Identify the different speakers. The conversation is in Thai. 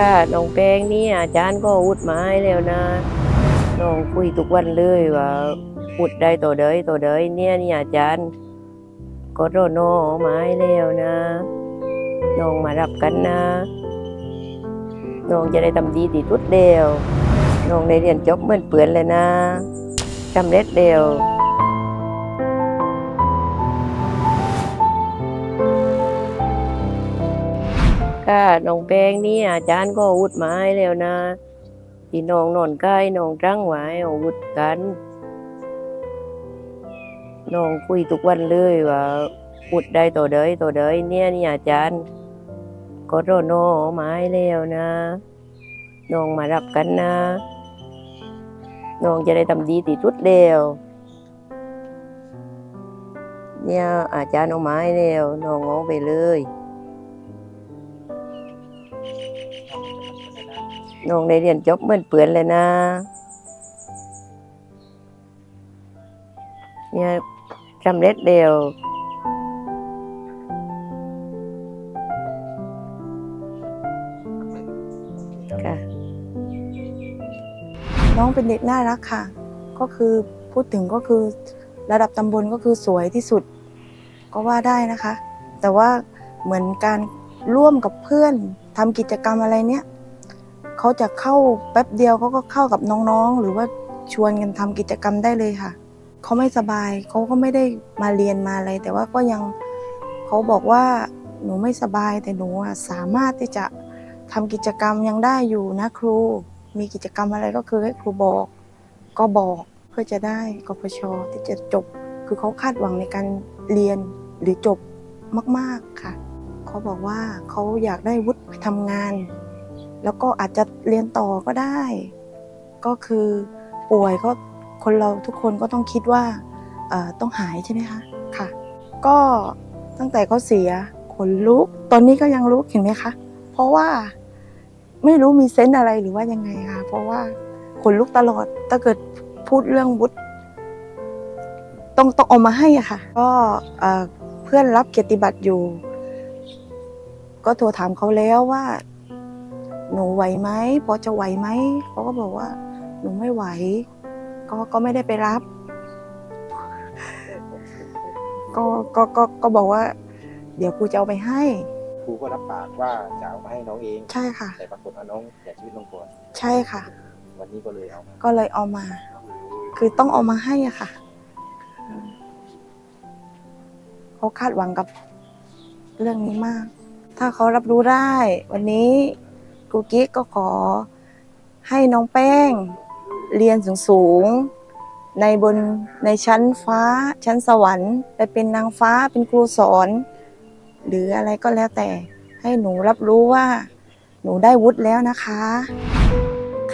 Speaker 1: ค่ะน้องแป้งนี่อาจารย์ก็อุดไม้แล้วนะน้องคุยทุกวันเลยว่าอุดได้ตัวเดยตัวเดยเนี่ยนี่อาจารย์ ก็โรโนเอามาให้แล้วนะน้องมารับกันนะน้องจะได้ทำดีที่สุดเดียวน้องได้เรียนจบเหมือนเปือนเลยนะสำเร็จเดียว ค่ะน้องแป้งนี่อาจารย์ก็อาวุธมาให้แล้วนะพี่น้องนอนใกล้น้องจังไว้อาวุธกันน้องคุยทุกวันเลยว่าอุดได้ตัวเดยตัวเดยเนี่ยนี่อาจารย์ก็โรโนเอามาให้แล้วนะน้องมารับกันนะน้องจะได้ทำดีที่สุดเดียวเนี่ยอาจารย์เอาไม้แล้วน้องเอาไปเลย น้องได้เรียนจบเหมือนเปือนเลยนะเนี่ยสำเร็จเดียวค่ะ
Speaker 2: น้องเป็นเด็กน่ารักค่ะ ก็คือพูดถึงก็คือระดับตำบลก็คือสวยที่สุด ก็ว่าได้นะคะ แต่ว่าเหมือนการร่วมกับเพื่อน ทำกิจกรรมอะไรเนี้ยเขาจะเข้าแป๊บเดียวเขาก็เข้ากับน้องๆ หรือว่าชวนกันทำกิจกรรมได้เลยค่ะเขาไม่สบายเขาก็ไม่ได้มาเรียนมาอะไร แต่ว่าก็ยังเขาบอกว่าหนูไม่สบายแต่หนูสามารถที่จะทำกิจกรรมยังได้อยู่นะครู มีกิจกรรมอะไรก็คือให้ครูบอก ก็บอกเพื่อจะได้กพชที่จะจบ คือเขาคาดหวังในการเรียนหรือจบมาก ๆค่ะ เขาบอกว่าเขาอยากได้วุฒิ ทำงาน แล้วก็อาจจะเรียนต่อก็ได้ ก็คือป่วยก็คนเราทุกคนก็ต้องคิดว่าต้องหายใช่ไหมคะค่ะ ก็ตั้งแต่เขาเสียขนลุก ตอนนี้ก็ยังลุกเห็นไหมคะ เพราะว่าไม่รู้มีเซนส์อะไรหรือว่ายังไงค่ะเพราะว่าขนลุกตลอดถ้าเกิดพูดเรื่องวุฒิต้องต้องเอามาให้อะค่ะ ก็เพื่อนรับเกียรติบัตรอยู่ ก็โทรถามเขาแล้วว่า หนูไหวไหมพอจะไหวไหมเขาก็บอกว่า หนูไม่ไหว ก็ก็ไม่ได้ไปรับ ก็ก็ก็ก็บอกว่า เดี๋ยวครูจะเอาไปให้
Speaker 3: ครูก็รับปากว่าจะเอามาให้น้องเอง
Speaker 2: ใช่ค่ะ
Speaker 3: แต่ปรากฏว่าน้องเสียชีวิตลงก่อน
Speaker 2: ใช่ค่ะ
Speaker 3: วันนี้ก็เลยเอามา
Speaker 2: ก็เลยเอามา คือต้องเอามาให้อะค่ะเขาคาดหวังกับเรื่องนี้มาก ถ้าเขารับรู้ได้ วันนี้ครูกิ๊กก็ขอให้น้องแป้งเรียนสูงๆในบนในชั้นฟ้า ชั้นสวรรค์ไปเป็นนางฟ้าเป็นครูสอน หรืออะไรก็แล้วแต่ให้หนูรับรู้ว่า หนูได้วุฒิแล้วนะคะ